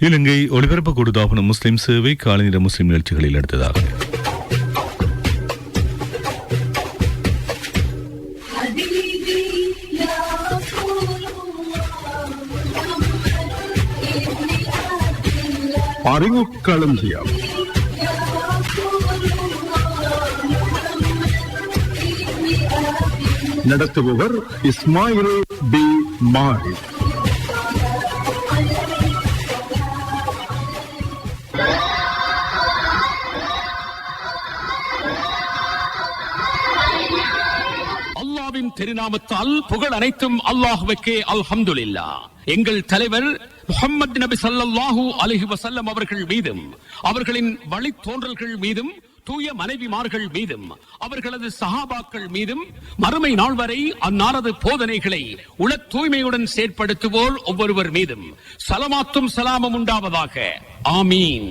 இலங்கை ஒலிபரப்பு கூடுதாபன முஸ்லிம் சேவை காலநில முஸ்லிம் நிகழ்ச்சிகளில் அடுத்ததாக அறிவுக்களஞ்சியம் நடத்துபவர் இஸ்மாயில் பி மாலிக் நாமத்தால் புகழ் அனைத்தும் அல்லாஹுவுக்கே அல்ஹம்துலில்லா. எங்கள் தலைவர் முகமது நபி சல்லாஹூ அலஹி வசல்லம் அவர்கள் மீதும் அவர்களின் வழித்தோன்றல்கள் மீதும் தூய மனைவிமார்கள் மீதும் அவர்களது சகாபாக்கள் மீதும் மறுமை நாள் வரை அன்னாரது போதனைகளை உள தூய்மையுடன் செயற்படுத்துவோர் ஒவ்வொருவர் மீதும் சலமாத்தும் சலாமும் உண்டாவதாக. ஆமீன்.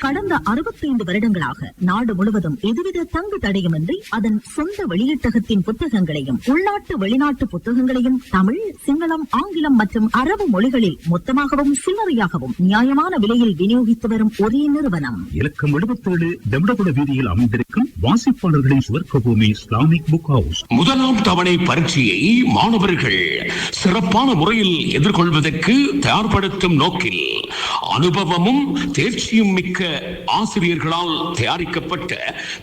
கடந்த 65 வருடங்களாக நாடு முழுவதும் எதுவித தங்கு தடையுமின்றி அதன் சொந்த வெளியீட்டகத்தின் புத்தகங்களையும் உள்நாட்டு வெளிநாட்டு புத்தகங்களையும் தமிழ் சிங்களம் ஆங்கிலம் மற்றும் அரபு மொழிகளில் மொத்தமாகவும் சில்லறையாகவும் நியாயமான விலையில் விநியோகித்து வரும் ஒரே நிறுவனம். இலக்கம் எழுபத்தேழு தெம்படகுட வீதியில் அமைந்திருக்கும் வாசிப்பாளர்களின் சுவர்க்க பூமி இஸ்லாமிக் புக் ஹவுஸ் முதலாம் தவணை பரீட்சையை மாணவர்கள் சிறப்பான முறையில் எதிர்கொள்வதற்கு தயார்படுத்தும் நோக்கில் அனுபவமும் தேர்ச்சியும் மிக்க ஆசிரியர்களால் தயாரிக்கப்பட்ட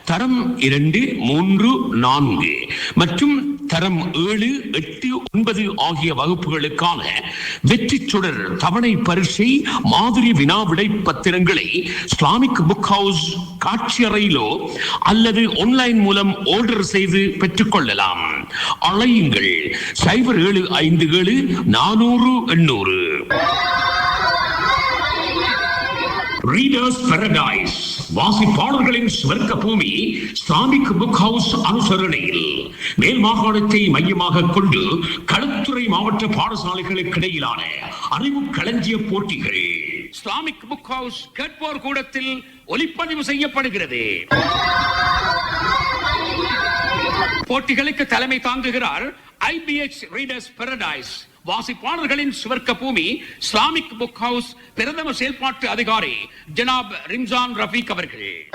தரம் இரண்டு மூன்று நான்கு மற்றும் தரம் ஏழு எட்டு ஒன்பது ஆகிய வகுப்புகளுக்கான வெற்றி சுடர் தவணை பரீட்சை மாதிரி வினா விடை பத்திரங்களை இஸ்லாமிக் புக் ஹவுஸ் காட்சியறையிலோ அல்லது ஆன்லைன் மூலம் ஆர்டர் செய்து பெற்றுக்கொள்ளலாம். அழையுங்கள். சைபர் ஏழு ஐந்து ஏழு நானூறு எண்ணூறு. ரீடர்ஸ் பாரடைஸ் வாசிப்பாளர்களின் சுவர்க்க பூமி சாமிக் புக் ஹவுஸ் அனுசரணையில் மேல் மாகாணத்தை மையமாக கொண்டு களத்துறை மாவட்ட பாடசாலைகளுக்கு இடையிலான அறிவு களஞ்சிய போட்டிகள். இஸ்லாமிக் புக் ஹவுஸ் கேட்போர் கூடத்தில் ஒளிப்பதிவு செய்யப்படுகிறது. போட்டிகளுக்கு தலைமை தாங்குகிறார் ஐபிஎச் ரீடர்ஸ் பாரடைஸ் வாசிப்பாளர்களின் சுவர்க்க பூமி இஸ்லாமிக் புக் ஹவுஸ் பிரதம செயல்பாட்டு அதிகாரி ஜனாப் ரிம்சான் ரஃபீக் அவர்கள்.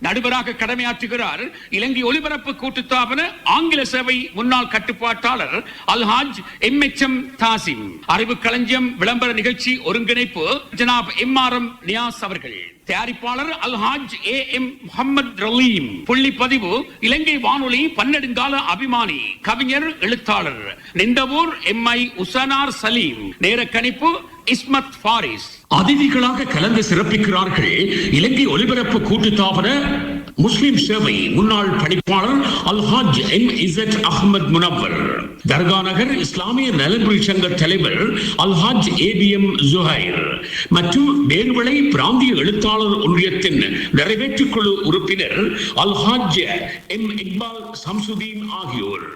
நடுவராக கடமையாற்றுகிறார் இலங்கை ஒலிபரப்பு கூட்டுத்தாபன ஆங்கில சேவை முன்னாள் கட்டுப்பாட்டாளர் Alhaj M H M Thasim. அறிவு களஞ்சியம் விளம்பர நிகழ்ச்சி ஒருங்கிணைப்பு ஜனாப் எம் ஆர் எம் நியாஸ் அவர்கள். தயாரிப்பாளர் அல்ஹாஜ் ஏ எம் முகமது ரலீம். புள்ளி பதிவு இலங்கை வானொலி பன்னெடுங்கால அபிமானி. கவிஞர் எழுத்தாளர். நின்றவூர் எம். ஐ. உசனார் சலீம். நேர கணிப்பு இஸ்மத் ஃபாரிஸ். அதிதிகளாக கலந்து சிறப்பிக்கிறார்கள். இலங்கை ஒலிபரப்பு கூட்டுத்தாபன முஸ்லிம் சேவை முன்னாள் பணிப்பாளர் அல்ஹாஜ் எம் இசட் அகமது முனவர். தர்கா நகர் இஸ்லாமிய நலன்புரி சங்க தலைவர் அல்ஹாஜ் ஏபிஎம் ஜுஹைர். மற்றும் வேறுவளை பிராந்திய எழுத்தாளர் ஒன்றியத்தின் நிறைவேற்றுக் குழு உறுப்பினர் அல்ஹாஜ் எம் இக்பால் சம்சுதீன் ஆகியோர்.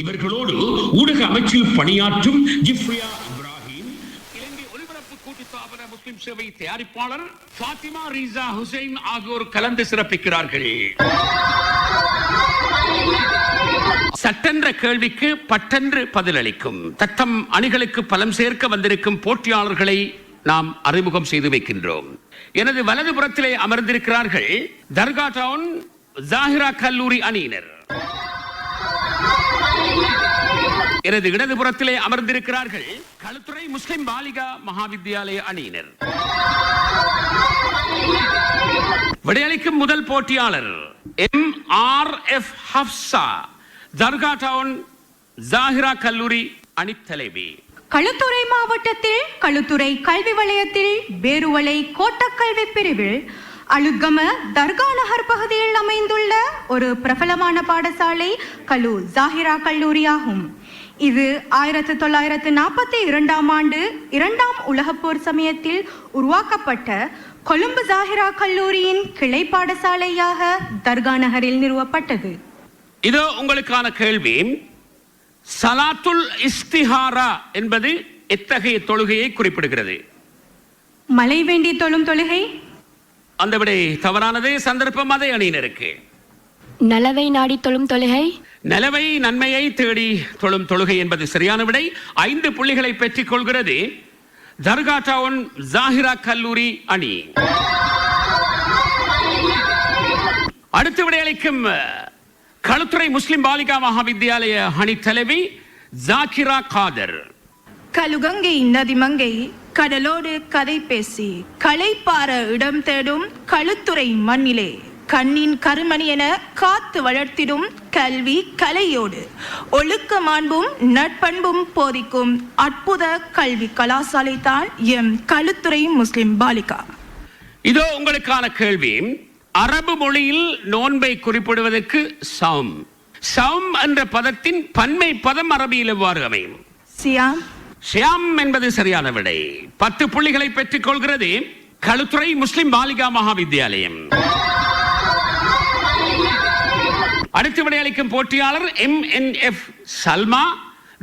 இவர்களோடு ஊடக அமைச்சில் பணியாற்றும் ஜிப்ரியா இப்ராஹிம் இலங்கை ஒலிபரப்பு கூட்டுத்தாபன முஸ்லிம் சேவை தயாரிப்பாளர் ஃபாத்திமா ரீசா ஹுசைன் ஆகியோர் கலந்து சிறப்பிக்கிறார்கள். சட்டென்ற கேள்விக்கு பட்டென்று பதிலளிக்கும். தத்தம் அணிகளுக்கு பலம் சேர்க்க வந்திருக்கும் போட்டியாளர்களை நாம் அறிமுகம் செய்து வைக்கின்றோம். எனது வலதுபுறத்திலே அமர்ந்திருக்கிறார்கள் தர்கா டவுன் ஜாகிரா கல்லூரி அணியினர். எனது இடதுபுறத்திலே அமர்ந்திருக்கிறார்கள் களுத்துறை முஸ்லிம் பாலிகா மகாவித்யாலய அணியினர். விடையளிக்கும் முதல் போட்டியாளர் M R F Hafsa Dharga town Zahira கல்லூரி அணித்தலைவி களுத்துறை மாவட்டத்தில் களுத்துறை கல்வி வலயத்தில் பேருவளை கோட்டக்கல்வி பிரிவில் அழுகம தர்கா நகர் பகுதியில் அமைந்துள்ள ஒரு பிரபலமான பாடசாலை கலு ஜாகிரா கல்லூரி ஆகும் இது ஆயிரத்தி தொள்ளாயிரத்து நாற்பத்தி இரண்டாம் ஆண்டு இரண்டாம் உலகப் போர் சமயத்தில் உருவாக்கப்பட்ட கொழும்பு ஜாகிரா கல்லூரியின் கிளை பாடசாலையாக தர்கா நகரில் நிறுவப்பட்டது. இதோ உங்களுக்கான கேள்வி. சலாத்துல் இஸ்திஹாரா என்பது எத்தகைய தொழுகையை குறிப்பிடுகிறது? மலை வேண்டி தொழும் தொழுகை? அந்த விடை தவறானது சந்தர்ப்பம் அதே அணியினருக்கு. நலவை நாடி தொழும் தொழுகை. நிலவை நன்மையை தேடி தொழும் தொழுகை என்பது சரியான விடை. ஐந்து புள்ளிகளை பெற்றுக் கொள்கிறது தர்கா டவுன் ஜாகிரா கல்லூரி அணி. அடுத்து விடையளிக்கும் களுத்துறை முஸ்லிம் பாலிகா மகாவித்யாலய அணி தலைவி ஜாகிரா காதர். கலுகங்கை நதிமங்கை கடலோடு கதை பேசி களைப்பார இடம் தேடும் களுத்துறை மண்ணிலே. கண்ணின் கருமணி என காத்து வளர்த்திடும் கல்வி கலையோடு. ஒழுக்க மாண்பும் நட்பண்பும் போதிக்கும் அற்புத கல்வி கலாசாலை தான் எம் களுத்துறை முஸ்லிம் பாலிகா. இதோ உங்களுக்கான கேள்வி. அரபு மொழியில் நோன்பை குறிப்பிடுவதற்கு சௌம். சௌம் என்ற பதத்தின் பன்மை பதம் அரபியில் எவ்வாறு அமையும்? சியாம். ஷியாம் என்பது சரியான விடை. பத்து புள்ளிகளை பெற்றுக் கொள்கிறது களுத்துறை முஸ்லிம் பாலிகா மகாவித்யாலயம் அடுத்து விடையளிக்கும் போட்டியாளர் M N F Salma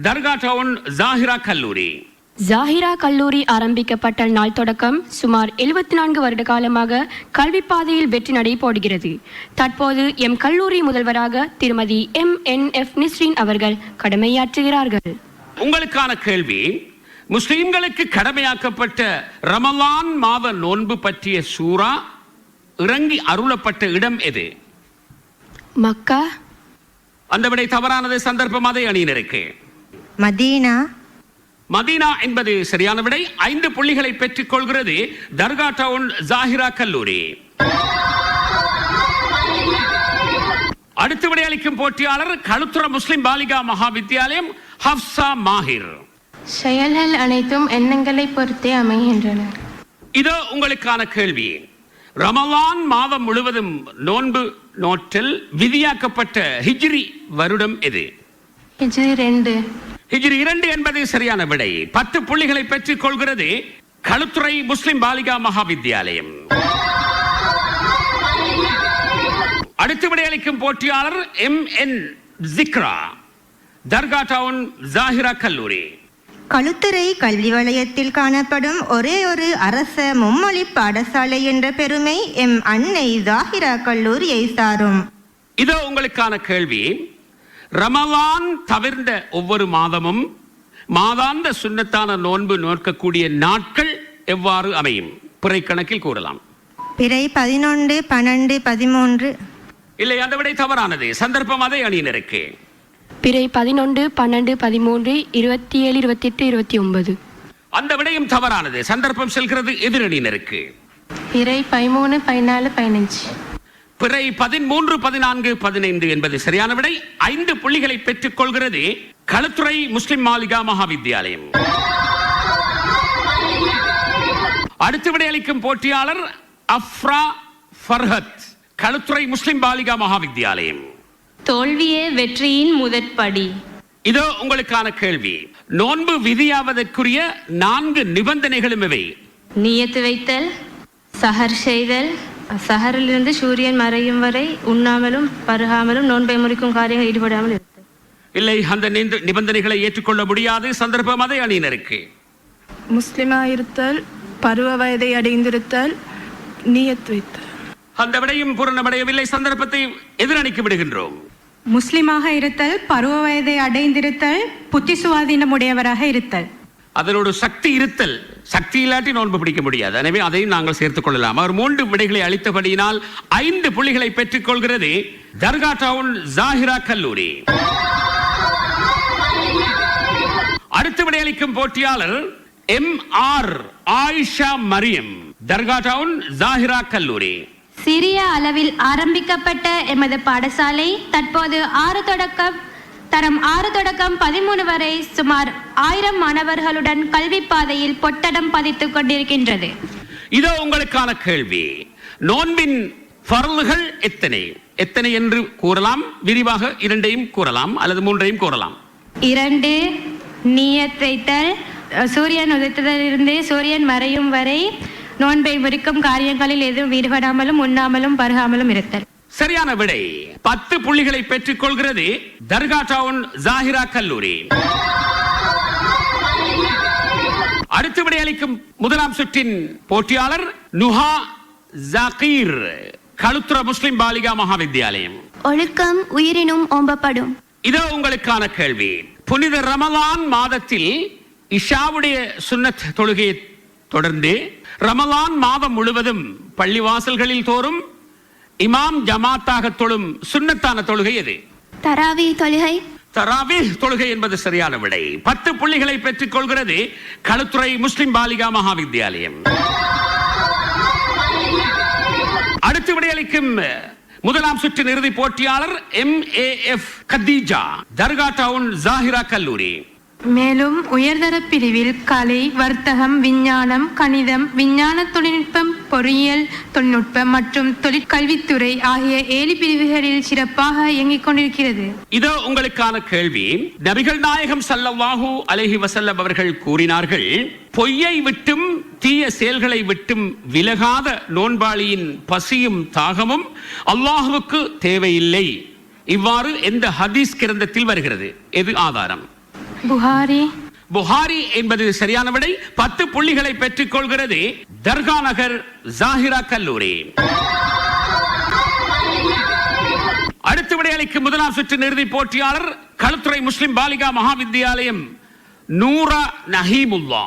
Dharga town Zahira கல்லூரி. ஜாகிரா கல்லூரி ஆரம்பிக்கப்பட்ட நாள் தொடக்கம் சுமார் எழுபத்தி நான்கு வருட காலமாக கல்வி பாதையில் வெற்றி நடை போடுகிறது. தற்போது எம் கல்லூரி முதல்வராக திருமதி எம் என் எஃப் நிஸ்ரீன் அவர்கள் கடமையாற்றுகிறார்கள். உங்களுக்கான கேள்வி முஸ்லிம்களுக்கு கடமையாக்கப்பட்ட ரமலான் மாத நோன்பு பற்றிய சூரா இறங்கி அருளப்பட்ட இடம் எது? மக்கா? அந்த விடை தவறானது சந்தர்ப்பம் அதே அணியினருக்கு மதீனா? மதீனா என்பது சரியான விடை. ஐந்து புள்ளிகளை பெற்றுக் கொள்கிறது தர்கா டவுன் ஜாகிரா கல்லூரி. அடுத்து விடையளிக்கும் போட்டியாளர் களுத்துற முஸ்லிம் பாலிகா மகாவித்யாலயம் ஹப்சா மாஹிர். செயல்கள் அனைத்தும் எண்ணங்களை பொறுத்தே அமைகின்றன. இதோ உங்களுக்கான கேள்வி. ரமலான் மாதம் முழுவதும் நோன்பு நோற்றல் விதியாக்கப்பட்ட ஹிஜ்ரி வருடம் எது? ஹிஜ்ரி இரண்டு என்பது சரியான விடை. பத்து புள்ளிகளை பெற்றுக் கொள்கிறது களுத்துறை முஸ்லிம் பாலிகா மகாவித்யாலயம். அடுத்து விடையளிக்கும் போட்டியாளர் M N Zikra Dharga town Zahira கல்லூரி. களுத்துறை கல்வி வலயத்தில் காணப்படும் ஒரே ஒரு அரச மும்மொழி பாடசாலை என்ற பெருமை எம் அன்னை ஜாகிரா கல்லூரியை சாரும். இதோ உங்களுக்கான கேள்வி. ரமலான் தவிர்ந்த ஒவ்வொரு மாதமும் மாதாந்த சுன்னத்தான நோன்பு நோக்கக்கூடிய நாட்கள் எவ்வாறு அமையும்? பிறை கணக்கில் கூறலாம். பிறை பதினொன்று பன்னெண்டு பதிமூன்று. இல்லை அந்த விடை தவறானது. சந்தர்ப்பம் அதை அணியினருக்கு. பிறை பதினொன்று பன்னெண்டு பதிமூன்று இருபத்தி ஏழு இருபத்தி எட்டு இருபத்தி ஒன்பது அந்த விடையும் தவறானது. சந்தர்ப்பம் செல்கிறது எதிரணியினருக்கு. பிறை பதிமூணு பதினாலு பதினஞ்சு. பிறை பதிமூன்று பதினான்கு பதினைந்து என்பது சரியான விடை. ஐந்து புள்ளிகளை பெற்றுக் கொள்கிறது களுத்துறை முஸ்லிம் மாலிகா மகாவித்யாலயம் அடுத்து விடையளிக்கும் போட்டியாளர் அஃப்ரா ஃபர்ஹத் களுத்துறை முஸ்லிம் பாலிகா மகாவித்யாலயம் தோல்வியே வெற்றியின் முதற்படி. இதோ உங்களுக்கான கேள்வி. நோன்பு விதியாவதற்குரிய நான்கு நிபந்தனைகளும் இவை. நியத்து வைத்தல் சஹர் செய்தல் சஹரிலிருந்து சூரியன் மறையும் வரை உண்ணாமலும் பருகாமலும் நோன்பை முறிக்கும் காரியங்கள் ஈடுபடாமல் இருத்தல். இல்லை அந்த நிந்த- நிபந்தனைகளை ஏற்றுக்கொள்ள முடியாது. சந்தர்ப்பம் அதை அணியினருக்கு. முஸ்லிமாயிருத்தல் பருவ வயதை அடைந்திருத்தல் நியத் வைத்தல். அந்த விடையும் பூரணமடையவில்லை. சந்தர்ப்பத்தை எதிரணிக்கு விடுகின்றோம். முஸ்லிமாக இருத்தல் பருவ வயதை அடைந்திருத்தல் புத்தி சுவாதீனமுடையவராக இருத்தல். அதனோட சக்தி இருத்தல். சக்தி இல்லாட்டி நோன்பு பிடிக்க முடியாது. எனவே அதையும் நாங்கள் சேர்த்துக் கொள்ளலாம். அவர் மூன்று விடைகளை அளித்தபடியினால் ஐந்து புள்ளிகளை பெற்றுக் கொள்கிறது. தர்கா டவுன் ஜாகிரா கல்லூரி. அடுத்து விடையளிக்கும் போட்டியாளர் M R Ayesha Mariyam. Dharga town Zahira கல்லூரி. சிறிய அளவில் ஆரம்பிக்கப்பட்ட எமது பாடசாலை தற்போது ஆறு தொடக்கம் தரம் ஆறு தொடக்கம் பதிமூணு வரை சுமார் ஆயிரம் மாணவர்களுடன் கல்வி பாதையில் பொட்டடம் பதித்துக் கொண்டிருக்கின்றது. இதோ உங்களுக்கான கேள்வி. நோன்பின் பரல்கள் எத்தனை? எத்தனை என்று கூறலாம். விரிவாக இரண்டையும் கூறலாம் அல்லது மூன்றையும் கூறலாம். இரண்டு நீயத் வைத்தல் அஹ், சூரியன் உதித்ததிலிருந்து சூரியன் மறையும் வரை நோன்பை முறிக்கும் காரியங்களில் எதுவும் ஈடுபடாமலும் உண்ணாமலும் பருகாமலும் இருத்தல். சரியான விடை. பத்து புள்ளிகளை பெற்றுக் கொள்கிறது தர்கா டவுன் ஜாகிரா கல்லூரி. அடுத்த விடை அளிக்கும் முதலாம் சுற்றின் போட்டியாளர் நுஹா ஜாகீர் களுத்துற முஸ்லிம் பாலிகா மகாவித்யாலயம். ஒழுக்கம் உயிரினும் ஓம்பப்படும். இதோ உங்களுக்கான கேள்வி. புனித ரமலான் மாதத்தில் இஷாவுடைய சுன்னத் தொழுகையை தொடர்ந்து ரமலான் மாதம் முழுவதும் பள்ளிவாசல்களில் தோறும் இமாம் ஜமாத்தாக தொழும் சுன்னத்தான தொழுகை எது? தராவி தொழுகை. தராவி தொழுகை என்பது சரியான விடை. பத்து புள்ளிகளை பெற்றுக் கொள்கிறது களுத்துறை முஸ்லிம் பாலிகா மகாவித்யாலயம். அடுத்து விடையளிக்கும் முதலாம் சுற்றின் இறுதி போட்டியாளர் M A F Khadija Dharga town Zahira கல்லூரி. மேலும் உயர்தர பிரிவில் கலை வர்த்தகம் விஞ்ஞானம் கணிதம் விஞ்ஞான தொழில்நுட்பம் பொறியியல் தொழில்நுட்பம் மற்றும் தொழிற்கல்வித்துறை ஆகிய ஏழு பிரிவுகளில் சிறப்பாக இயங்கிக் கொண்டிருக்கிறது. இதோ உங்களுக்கான கேள்வி. நபிகள் நாயகம் சல்லவாஹு அலஹி வசல்லம் அவர்கள் கூறினார்கள் பொய்யை விட்டும் தீய செயல்களை விட்டும் விலகாத நோன்பாளியின் பசியும் தாகமும் அல்லாஹுவுக்கு தேவையில்லை. இவ்வாறு எந்த ஹதீஸ் கிரந்தத்தில் வருகிறது? எது ஆதாரம்? புகாரி. புகாரி என்பது சரியான விடை. பத்து புள்ளிகளை பெற்றுக் கொள்கிறது தர்கா நகர் ஜாகிரா கல்லூரி. அடுத்த விடையளிக்கு முதலாம் சுற்று இறுதி போட்டியாளர் களுத்துறை முஸ்லிம் பாலிகா மகாவித்யாலயம் நூரா நஹீமுல்லா.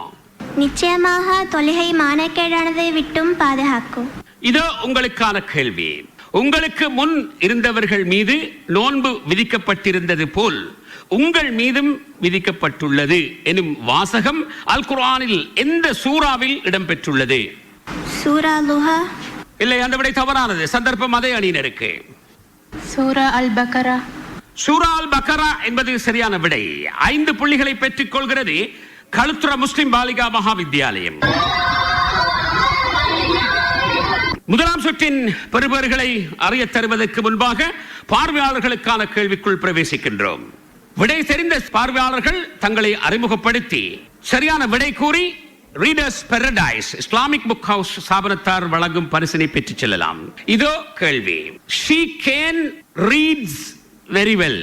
நிச்சயமாக தொழுகை மானக்கேடானதை விட்டும் பாதுகாக்கும். இதோ உங்களுக்கான கேள்வி. உங்களுக்கு முன் இருந்தவர்கள் மீது நோன்பு விதிக்கப்பட்டிருந்தது போல் உங்கள் மீதும் விதிக்கப்பட்டுள்ளது எனும் வாசகம் அல் குர்ஆனில் எந்த சூறாவில் இடம்பெற்றுள்ளது? சூரா லுஹா இல்லை அந்த விடை தவறானது. சந்தர்ப்பம் அதே அணியினருக்கு. சூரா அல் பக்கரா. சூரா அல் பக்கரா என்பது சரியான விடை. ஐந்து புள்ளிகளை பெற்றுக் கொள்கிறது களுத்துற முஸ்லிம் பாலிகா மகாவித்யாலயம். முதலாம் சுற்றின் பெறுபவர்களை அறிய தருவதற்கு முன்பாக பார்வையாளர்களுக்கான கேள்விக்குள் பிரவேசிக்கின்றோம். விடை தெரிந்த பார்வையாளர்கள் தங்களை அறிமுகப்படுத்தி சரியான விடை கூறி readers paradise Islamic book house ஸ்தாபனத்தார் வழங்கும் பரிசினை பெற்றுச் செல்லலாம். இதோ கேள்வி. She can reads very well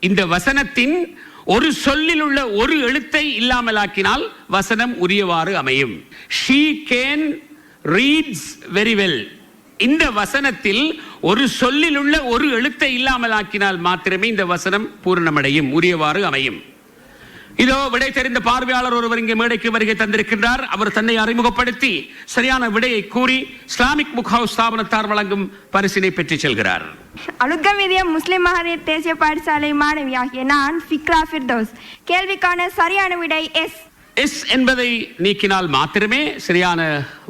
இந்த வசனத்தின் ஒரு சொல்லில் உள்ள ஒரு எழுத்தை இல்லாமலாக்கினால் வசனம் உரியவாறு அமையும். She can reads very well இந்த வசனத்தில் ஒரு சொல்லில் உள்ள ஒரு எழுத்தை இல்லாமலாக்கினால் மாத்திரமே இந்த வசனம் பூரணமடையும் உரியவாறு அமையும். இதோ விடை தெரிந்த பார்வையாளர் ஒருவர் இங்கே மேடைக்கு வருகை தந்திருக்கின்றார். அவர் தன்னை அறிமுகப்படுத்தி சரியான விடையை கூறி இஸ்லாமிக் புக் ஹவுஸ் ஸ்தாபனத்தார் வழங்கும் பரிசினை பெற்று செல்கிறார். அழுக்கமீதிய முஸ்லிம் மகளிர் தேசிய பாடசாலை மாணவியாகிய நான் ஃபிக்ரா ஃபிர்தோஸ். கேள்விக்கான சரியான விடை எஸ். எஸ் என்பதை நீக்கினால் மாத்திரமே சரியான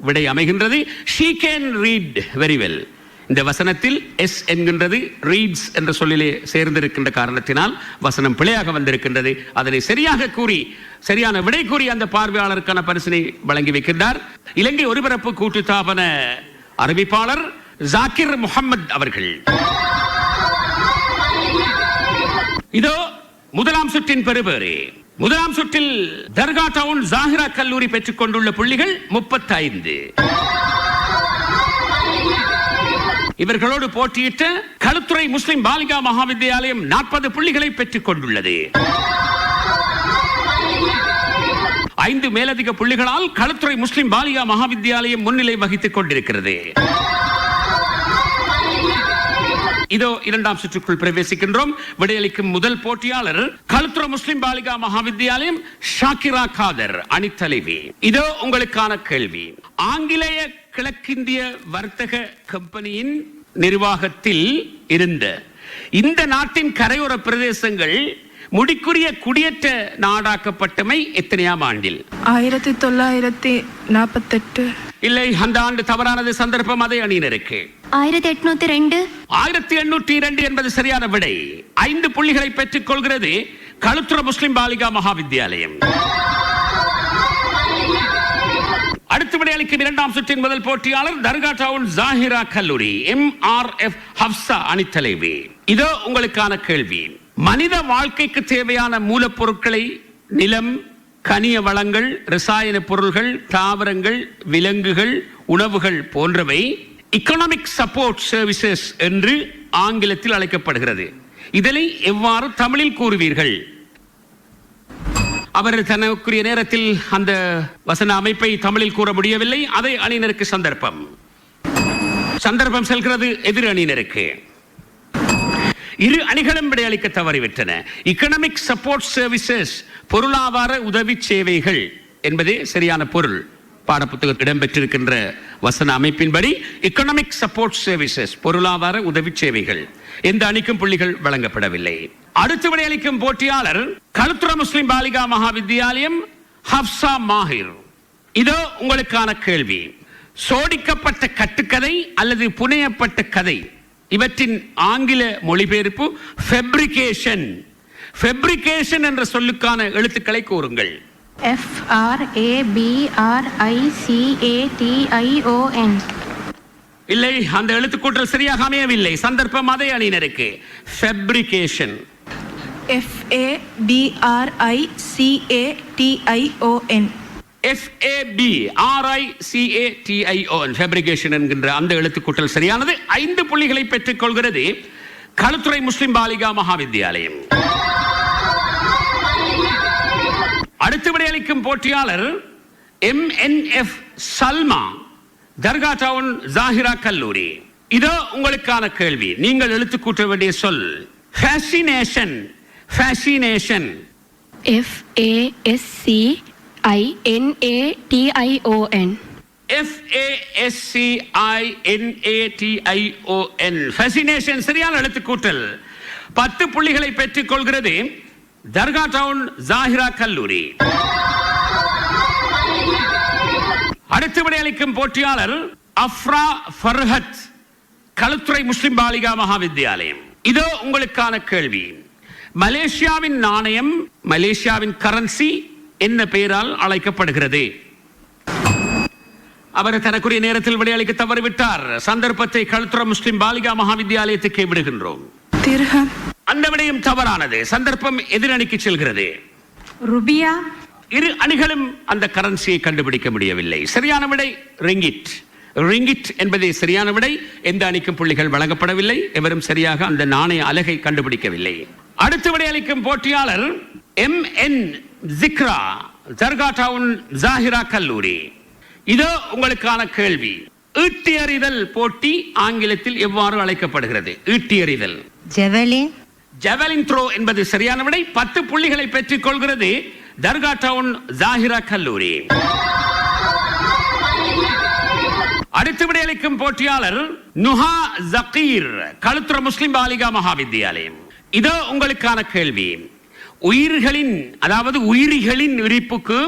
விடை அமைகின்றது. She can read very well இந்த வசனத்தில் எஸ் என்கின்றது ரீட்ஸ் என்ற சொல்லிலே சேர்ந்திருக்கின்ற காரணத்தினால் வசனம் பிழையாக வந்திருக்கின்றது. அதனை சரியாக கூறி சரியான விடை கூறி அந்த பார்வையாளருக்கான பரிசினை வழங்கி வைக்கின்றார். இலங்கை ஒருபரப்பு கூட்டுத்தாபன அறிவிப்பாளர் ஜாக்கிர் முகமது அவர்கள். இதோ முதலாம் சுற்றின் பெறுபேறு. முதலாம் சுற்றில் தர்கா டவுன் ஜாகிரா கல்லூரி பெற்றுக் கொண்டுள்ள புள்ளிகள் முப்பத்தைந்து. இவர்களோடு போட்டியிட்ட களுத்துறை முஸ்லிம் பாலிகா மகாவித்யாலயம் நாற்பது புள்ளிகளை பெற்றுக் கொண்டுள்ளது ஐந்து மேலதிக புள்ளிகளால் களுத்துறை முஸ்லிம் பாலிகா மகாவித்யாலயம் முன்னிலை வகித்துக் கொண்டிருக்கிறது. இதோ இரண்டாம் சுற்றுக்குள் பிரவேசிக்கின்றோம். விடையளிக்கும் முதல் போட்டியாளர் களுத்துற முஸ்லிம் பாலிகா மகாவித்யாலயம் ஷாக்கிரா காதர் அணித்தலைவி இதோ உங்களுக்கான கேள்வி. ஆங்கிலேய கிழக்கிந்திய வர்த்தக கம்பெனியின் நிர்வாகத்தில் இருந்த இந்த நாட்டின் கரையோர பிரதேசங்கள் முடிக்குரிய குடியேற்ற நாடாக்கப்பட்டமை எத்தனையாம் ஆண்டில்? ஆயிரத்தி தொள்ளாயிரத்தி நாற்பத்தெட்டு. இல்லை அந்த ஆண்டு தவறானது சந்தர்ப்பம் அதே அணியினருக்கு. ஆயிரத்தி எட்நூத்தி ரெண்டு. ஆயிரத்தி எண்ணூற்றி இரண்டு என்பது சரியான விடை. ஐந்து புள்ளிகளை பெற்றுக் கொள்கிறது கழுத்துற முஸ்லிம் பாலிகா மகாவித்யாலயம். அடுத்த விடையளிக்கும் இரண்டாம் சுற்றின் முதல் போட்டியாளர் தர்கா டவுன் ஜாஹிரா கல்லூரி எம் ஆர் எஃப் ஹப்சா அணித்தலைவி. இதோ உங்களுக்கான கேள்வி. மனித வாழ்க்கைக்கு தேவையான மூலப்பொருட்களை நிலம் கனிய வளங்கள் ரசாயன பொருள்கள் தாவரங்கள் விலங்குகள் உணவுகள் போன்றவை இக்கனாமிக் சப்போர்ட் சர்வீசஸ் என்று ஆங்கிலத்தில் அழைக்கப்படுகிறது. இதனை எவ்வாறு தமிழில் கூறுவீர்கள்? அவர் தனக்குரிய நேரத்தில் அந்த வசன அமைப்பை தமிழில் கூற முடியவில்லை. அதை அணியினருக்கு சந்தர்ப்பம். சந்தர்ப்பம் செல்கிறது எதிர் அணியினருக்கு. இரு அணிகளும் விடையளிக்க தவறிவிட்டன. இக்கனாமிக் சப்போர்ட் சர்வீசஸ் பொருளாதார உதவி சேவைகள் என்பதே சரியான பொருள். பாடப்புத்தகத்தில் இடம்பெற்றிருக்கின்ற வசன அமைப்பின்படி எக்கனாமிக் சப்போர்ட் சர்வீசஸ் பொருளாதார உதவி சேவைகள். எந்த அணிக்கும் புள்ளிகள் வழங்கப்படவில்லை. அடுத்து விடையளிக்கும் போட்டியாளர் கழுத்துற முஸ்லிம் பாலிகா மகாவித்யாலயம் ஹப்சா மாஹிர். இதோ உங்களுக்கான கேள்வி. சோடிக்கப்பட்ட கட்டுக்கதை அல்லது புனையப்பட்ட கதை இவற்றின் ஆங்கில மொழிபெயர்ப்பு ஃபெப்ரிகேஷன் ஃபெப்ரிகேஷன் என்ற சொல்லுக்கான எழுத்துக்களை கூறுங்கள். F R A B R I C A T I O என் இல்லை அந்த எழுத்துக்கூட்டல் சரியாக அமையவில்லை. சந்தர்ப்பம் அதே அணியினருக்கு. ஃபெப்ரிகேஷன் F A B R I C A T I O N FAB ஆர்ஐசிஏடிஐஓ fabrication என்கின்ற அந்த எழுத்துக்கூட்டல் சரியானது ஐந்து புள்ளிகளை பெற்றுக் கொள்கிறது களுத்துறை முஸ்லிம் பாலிகா மகாவித்யாலயம் அடுத்து விடையளிக்கும் போட்டியாளர் எம்என்எஃப் சல்மா தர்கா டவுன் ஜாகிரா கல்லூரி. இதோ உங்களுக்கான கேள்வி. நீங்கள் எழுத்து கூட்ட வேண்டிய சொல் fascination fascination F A S C I N A T I O N எஃப்ஏஎஸ்சிஐஎன்ஏடிஐஓஎன் fascination சரியான எழுத்துக்கூட்டல் பத்து புள்ளிகளை பெற்றுக் கொள்கிறது. தர்கா டவுன் ஜாஹிரா கல்லூரி. அடுத்து விடையளிக்கும் போட்டியாளர் அஃப்ரா ஃபர்ஹத் களுத்துறை முஸ்லிம் பாலிகா மகாவித்யாலயம் இதோ உங்களுக்கான கேள்வி. மலேசியாவின் நாணயம் மலேசியாவின் கரன்சி என்ன பெயரால் அழைக்கப்படுகிறது? அவர் தனக்குரிய நேரத்தில் விடையளிக்க தவறிவிட்டார். சந்தர்ப்பத்தை கழுத்துற முஸ்லிம் பாலிகா மகாவித்யாலயத்துக்கு விடுகின்றோம். அந்த விடயம் தவறானது. சந்தர்ப்பம் எதிரணிக்கு செல்கிறது. ருபியா? இரு அணிகளும் அந்த கரன்சியை கண்டுபிடிக்க முடியவில்லை. சரியான விடை ரிங்கிட் ரிங்கிட் என்பதே சரியான விடை எந்த அணிக்கும் புள்ளிகள் வழங்கப்படவில்லை. எவரும் சரியாக அந்த நாணய அலகை கண்டுபிடிக்கவில்லை. அடுத்து விடையளிக்கும் போட்டியாளர் M N Zikra Dharga town Zahira கல்லூரி இதோ உங்களுக்கான கேள்வி. ஈட்டி எறிதல் போட்டி ஆங்கிலத்தில் எவ்வாறு அழைக்கப்படுகிறது? ஈட்டி எறிதல் ஜெவலின்? ஜெவலின் த்ரோ என்பது சரியான விடை. பத்து புள்ளிகளை பெற்றுக் கொள்கிறது. தர்கா டவுன் ஜாகிரா கல்லூரி. அடுத்து விடையளிக்கும் போட்டியாளர் நுஹா ஜக்கீர் கழுத்துற முஸ்லிம் பாலிகா மகாவித்யாலயம் இதோ உங்களுக்கான கேள்வி. உயிர்களின் அதாவது உயிரிகளின் விரிப்புக்கு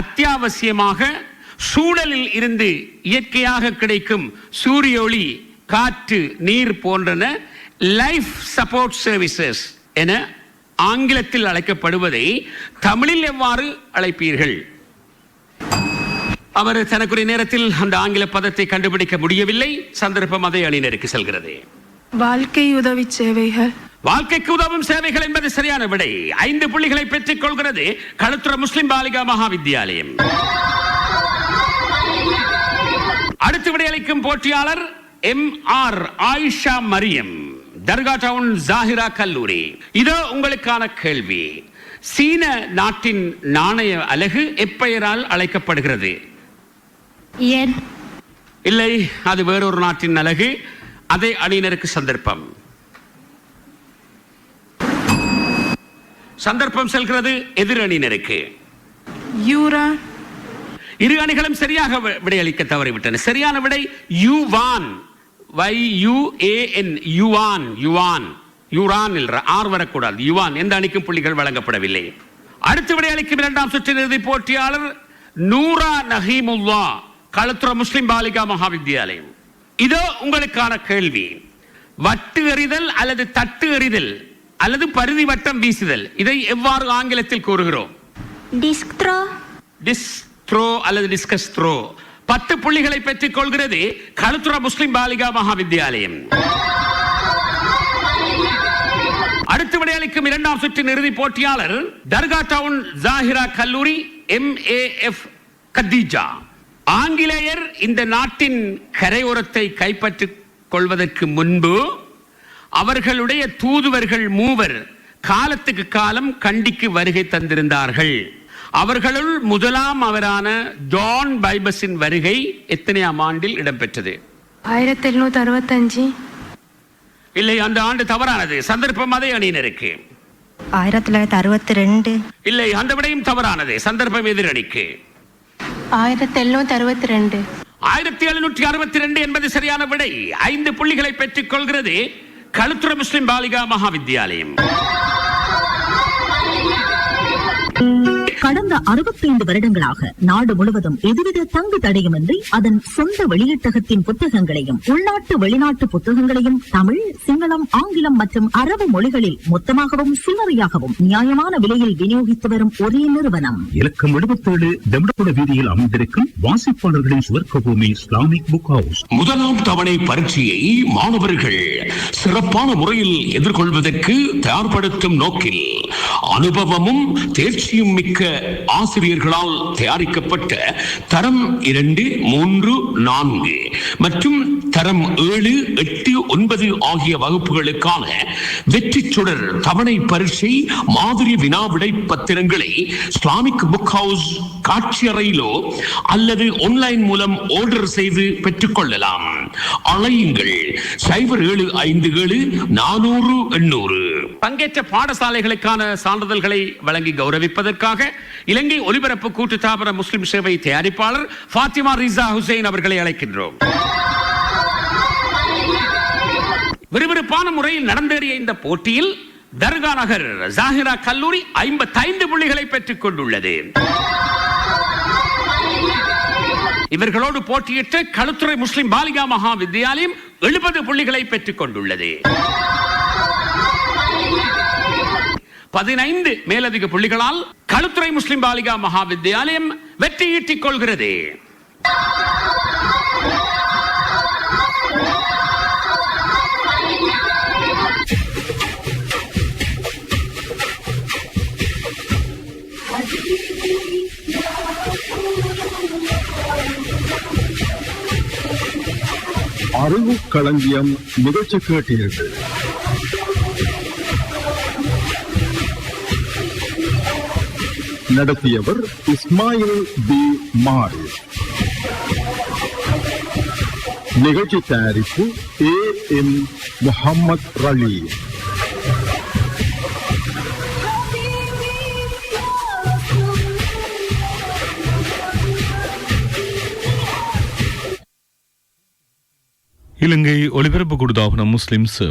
அத்தியாவசியமாக சூழலில் இருந்து இயற்கையாக கிடைக்கும் சூரிய ஒளி காற்று நீர் போன்றன லைஃப் சப்போர்ட் சர்வீசஸ் என ஆங்கிலத்தில் அழைக்கப்படுவதை தமிழில் எவ்வாறு அழைப்பீர்கள்? அவர் தனக்குரிய நேரத்தில் அந்த ஆங்கில பதத்தை கண்டுபிடிக்க முடியவில்லை. சந்தர்ப்பம் அதே அணியினருக்கு செல்கிறது. வாழ்க்கை உதவி சேவைகள். வாழ்க்கைக்கு உதவும் சேவைகள் என்பது சரியான விடை. ஐந்து புள்ளிகளை பெற்றுக் கொள்கிறது களுத்துற முஸ்லிம் பாலிகா மகாவித்யாலயம் அடுத்து விடையளிக்கும் போட்டியாளர் M R Ayesha Mariyam. Dharga town Zahira கல்லூரி. இதோ உங்களுக்கான கேள்வி. சீன நாட்டின் நாணய அலகு எப்பெயரால் அழைக்கப்படுகிறது? இல்லை அது வேறொரு நாட்டின் அழகு அதே அணியினருக்கு சந்தர்ப்பம். சந்தர்ப்பம் செல்கிறது எதிர் அணியினருக்கு. யூரா? இரு அணிகளும் சரியாக விடையளிக்க தவறிவிட்டன. சரியான விடை yuan Y U A N yuan yuan யுரான் இல்ல ஆர் வரக்கூடாது. யுவான் எந்த அணிக்கும் புள்ளிகள் வழங்கப்படவில்லை. அடுத்து விடையளிக்கும் இரண்டாம் சுற்றின் இறுதி போட்டியாளர் நூரா நஹீமுல்லா களுத்துற முஸ்லிம் பாலிகா மகாவித்யாலயம் இதோ உங்களுக்கான கேள்வி. வட்டு எறிதல் அல்லது தட்டு எறிதல் அல்லது பருதி வட்டம் வீசுதல் இதை எவ்வாறு ஆங்கிலத்தில் கூறுகிறோம்? டிஸ்க் த்ரோ டிஸ் த்ரோ அல்லது டிஸ்கஸ் த்ரோ பத்து புள்ளிகளை பெற்றுக் கொள்கிறது களுத்துற முஸ்லிம் பாலிகா மகாவித்யாலயம். அடுத்து விடையளிக்கும் இரண்டாம் சுற்றின் இறுதிப் போட்டியாளர் தர்கா டவுன் ஜாஹிரா கல்லூரி எம் ஏ எஃப் கத்தீஜா ஆங்கிலேயர் இந்த நாட்டின் கரையோரத்தை கைப்பற்றிக் கொள்வதற்கு முன்பு அவர்களுடைய தூதுவர்கள் மூவர் காலத்துக்கு காலம் கண்டிக்கு வருகை தந்திருந்தார்கள். அவர்களுள் முதலாம் அவரான ஜான் பைபஸின் வருகை எத்தனையாம் ஆண்டில் இடம்பெற்றது? ஆயிரத்தி எழுநூத்தி அறுபத்தஞ்சு இல்லை அந்த ஆண்டு தவறானது. சந்தர்ப்பம் அதே அணியினருக்கு. ஆயிரத்தி தொள்ளாயிரத்தி அறுபத்தி ரெண்டு இல்லை அந்த விடையும் தவறானது. சந்தர்ப்பம் எதிரணிக்கு. ஆயிரத்தி எழுநூத்தி அறுபத்தி ரெண்டு ஆயிரத்தி எழுநூற்றி அறுபத்தி ரெண்டு என்பது சரியான விடை. ஐந்து புள்ளிகளை பெற்றுக் கொள்கிறது களுத்துறை முஸ்லிம் பாலிகா மகாவித்யாலயம் கடந்த அறுபத்தைந்து வருடங்களாக நாடு முழுவதும் எதுவித தங்கு தடையுமின்றி அதன் சொந்த வெளியீட்டகத்தின் புத்தகங்களையும் உள்நாட்டு வெளிநாட்டு புத்தகங்களையும் தமிழ் சிங்களம் ஆங்கிலம் மற்றும் அரபு மொழிகளில் மொத்தமாகவும் சில்லறையாகவும் நியாயமான விலையில் விநியோகித்து வரும் ஒரே நிறுவனம். இலக்கம் எழுபத்தேழு வீதியில் அமைந்திருக்கும் வாசிப்பாளர்களின் சுவர்க்க பூமி இஸ்லாமிக் புக் ஹவுஸ் முதலாம் தவணை பரீட்சையை மாணவர்கள் சிறப்பான முறையில் எதிர்கொள்வதற்கு தயார்படுத்தும் நோக்கில் அனுபவமும் தேர்ச்சியும் மிக்க ஆசிரியர்களால் தயாரிக்கப்பட்ட தரம் இரண்டு மூன்று நான்கு. மற்றும் தரம் ஏழு எட்டு ஒன்பது ஆகிய வகுப்புகளுக்கான வெற்றி சுடர் தவணை பரீட்சை மாதிரி வினாவிடை பத்திரங்களை இஸ்லாமிக் புக் ஹவுஸ் காட்சியறையிலோ அல்லது ஆன்லைன் மூலம் ஆர்டர் செய்து பெற்றுக்கொள்ளலாம். அழையுங்கள் சைபர் ஏழு ஐந்து ஏழு நானூறு எண்ணூறு. பங்கேற்ற பாடசாலைகளுக்கான சான்றிதழ்களை வழங்கி கௌரவிப்பதற்காக இலங்கை ஒலிபரப்பு கூட்டு தாபன முஸ்லிம் சேவை தயாரிப்பாளர் ஃபாத்திமா ரிசா ஹுசைன் அவர்களை அழைக்கின்றோம். விறுவிறுப்பான முறையில் நடந்தேறிய இந்த போட்டியில் தர்கா நகர் ஜாகிரா கல்லூரி ஐம்பத்தைந்து புள்ளிகளை பெற்றுக் கொண்டுள்ளது. இவர்களோடு போட்டியிட்டு களுத்துறை முஸ்லிம் பாலிகா மகா வித்யாலயம் எழுபது புள்ளிகளை பெற்றுக் கொண்டுள்ளது. பதினைந்து மேலதிக புள்ளிகளால் களுத்துறை முஸ்லிம் பாலிகா மகா வித்யாலயம் வெற்றி ஈட்டிக் கொள்கிறது. அறிவு களஞ்சியம் நிகழ்ச்சி கேட்டீர்கள் நடத்தியவர் இஸ்மாயில் பி. மாரி. நிகழ்ச்சி தயாரிப்பு ஏ. எம். முகமது ரலீம் இலங்கை ஒளிபரப்பு கூடுதாபன முஸ்லிம் சேவை.